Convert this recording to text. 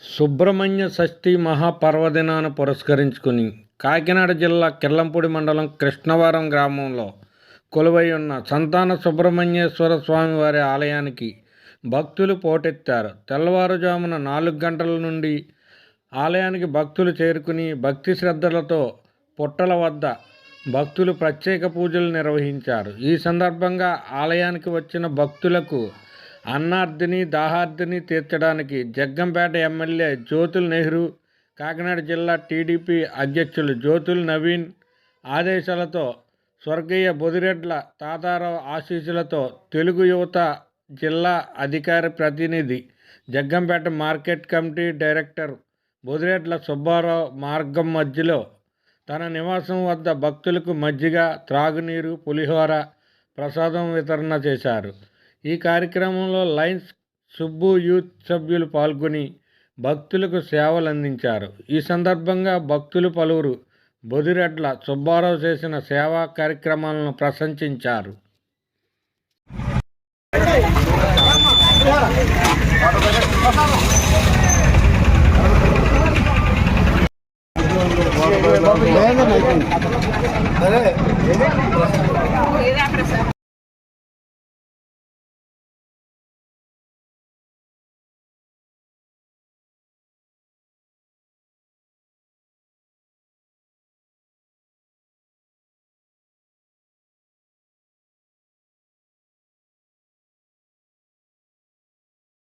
సుబ్రహ్మణ్య షష్ఠి మహాపర్వదినాన్ని పురస్కరించుకుని కాకినాడ జిల్లా కిల్లంపూడి మండలం కృష్ణవరం గ్రామంలో కొలువై ఉన్న సంతాన సుబ్రహ్మణ్యేశ్వర స్వామి వారి ఆలయానికి భక్తులు పోటెత్తారు. తెల్లవారుజామున నాలుగు గంటల నుండి ఆలయానికి భక్తులు చేరుకుని భక్తి శ్రద్ధలతో పుట్టల వద్ద భక్తులు ప్రత్యేక పూజలు నిర్వహించారు. ఈ సందర్భంగా ఆలయానికి వచ్చిన భక్తులకు అన్నార్థిని దాహార్థిని తీర్చడానికి జగ్గంపేట ఎమ్మెల్యే జ్యోతుల్ నెహ్రూ కాకినాడ జిల్లా టీడీపీ అధ్యక్షులు జ్యోతుల్ నవీన్ ఆదేశాలతో స్వర్గీయ బొదిరెడ్ల తాతారావు ఆశీస్సులతో తెలుగు యువత జిల్లా అధికార ప్రతినిధి Jaggampeta market committee director Bodiredla Subbarao మార్గం మధ్యలో తన నివాసం వద్ద భక్తులకు మజ్జిగ త్రాగునీరు పులిహోర ప్రసాదం వితరణ చేశారు. ఈ కార్యక్రమంలో లయన్స్ సుబ్బు యూత్ సభ్యులు పాల్గొని భక్తులకు సేవలు అందించారు ఈ సందర్భంగా భక్తులు పలువురు బొదిరెడ్ల సుబ్బారావు చేసిన సేవా కార్యక్రమాలను ప్రశంసించారు. సరే